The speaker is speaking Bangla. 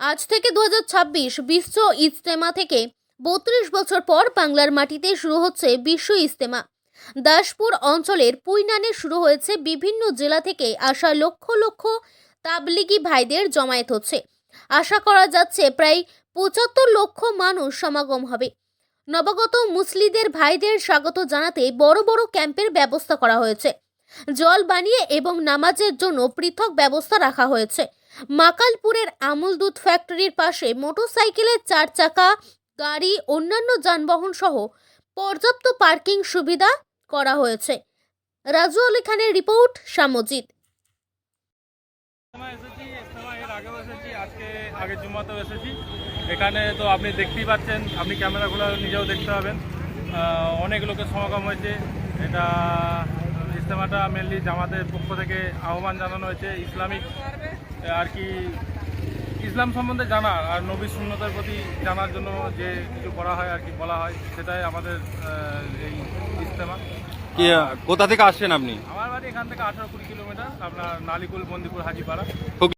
আজ থেকে দু বিশ্ব ইজতেমা থেকে বত্রিশ বছর পর বাংলার মাটিতে শুরু হচ্ছে বিশ্ব ইজতেমা। দাসপুর অঞ্চলের পুইনানে শুরু হয়েছে বিভিন্ন জেলা থেকে আসা লক্ষ লক্ষ তাবলিগি ভাইদের জমায়েত হচ্ছে। আশা করা যাচ্ছে প্রায় পঁচাত্তর লক্ষ মানুষ সমাগম হবে। নবাগত মুসলিদের ভাইদের স্বাগত জানাতে বড় বড় ক্যাম্পের ব্যবস্থা করা হয়েছে। জল বানিয়ে এবং নামাজের জন্য পৃথক ব্যবস্থা রাখা হয়েছে। মাকালপুরের আমুল দুধ ফ্যাক্টরির পাশে মোটরসাইকেলের চার চাকা, গাড়ি, অন্যান্য যানবাহন সহ পর্যাপ্ত পার্কিং সুবিধা করা হয়েছে। রাজু আলী খানের রিপোর্ট আগের জুম্মাতেও এসেছি। এখানে তো আপনি দেখতেই পাচ্ছেন, আপনি ক্যামেরাগুলো নিজেও দেখতে পাবেন। অনেক লোকের সমাগম হয়েছে, এটা ইজতেমাটা মেনলি জামাতের পক্ষ থেকে আহ্বান জানানো হয়েছে ইসলামিক আর কি ইসলাম সম্বন্ধে জানার আর নবী শূন্যতার প্রতি জানার জন্য যে কিছু করা হয় আর কি বলা হয় সেটাই আমাদের এই ইজতেমা। কোথা থেকে আসছেন আপনি? আমার বাড়ি এখান থেকে আঠারো কুড়ি কিলোমিটার আপনার নালিকুল বন্দিপুর হাজিপাড়া।